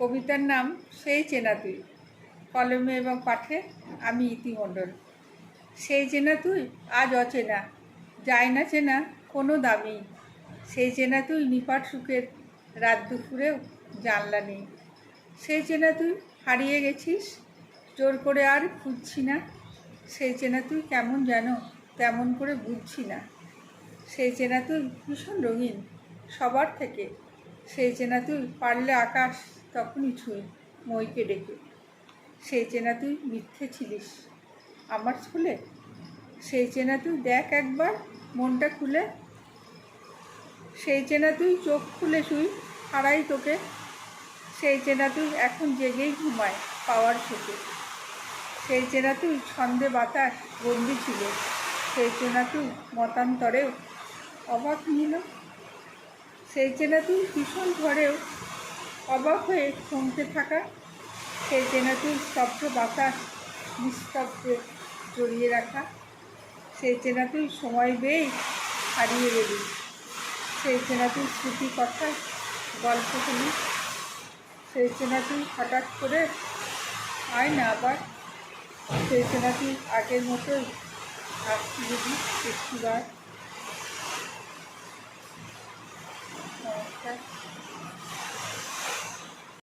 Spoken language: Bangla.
কবিতার নাম সেই চেনা তুই কলমে এবং পাঠে আমি ইতিমণ্ডল। সেই চেনা তুই আজ অচেনা, যায় না চেনা কোনো দামি সেই চেনা তুই নিপাট সুখের, রাত দুপুরেও জানলা নেই। সেই চেনা তুই হারিয়ে গেছিস, জোর করে আর খুঁজছি না। সেই চেনা তুই কেমন যেন, তেমন করে বুঝছি না। সেই চেনা তুই ভীষণ রঙিন, সবার থেকে। সেই চেনা তুই পারলে আকাশ তখনই ছুঁই মইকে ডেকে সেই চেনা তুই মিথ্যে ছিলিস আমার স্কুলে? সেই চেনা তুই দেখ একবার মনটা খুলে। সেই চেনা তুই চোখ খুলে শুই হারাই তোকে। সেই চেনা তুই এখন জেগেই ঘুমায় পাওয়ার সুখে। সেই চেনা তুই ছন্দে বাতাস বন্দি ছিল। সেই চেনা তুই মতান্তরেও অবাক নিল। সেই চেনা তুই ভীষণ ঝড়েও অবাক হয়ে থমকে থাকা সেই চেনা তুই স্তব্ধ বাতাস নিস্তব্ধে জড়িয়ে রাখা। সেই চেনা তুই সময় বেয়ে হারিয়ে গেলি। সেই চেনা তুই স্মৃতি কথা, গল্প শুনি। সেই চেনা তুই হঠাৎ করে আয় না আবার। সেই চেনা তুই আগের মতোই আসছি যদি একটিবার।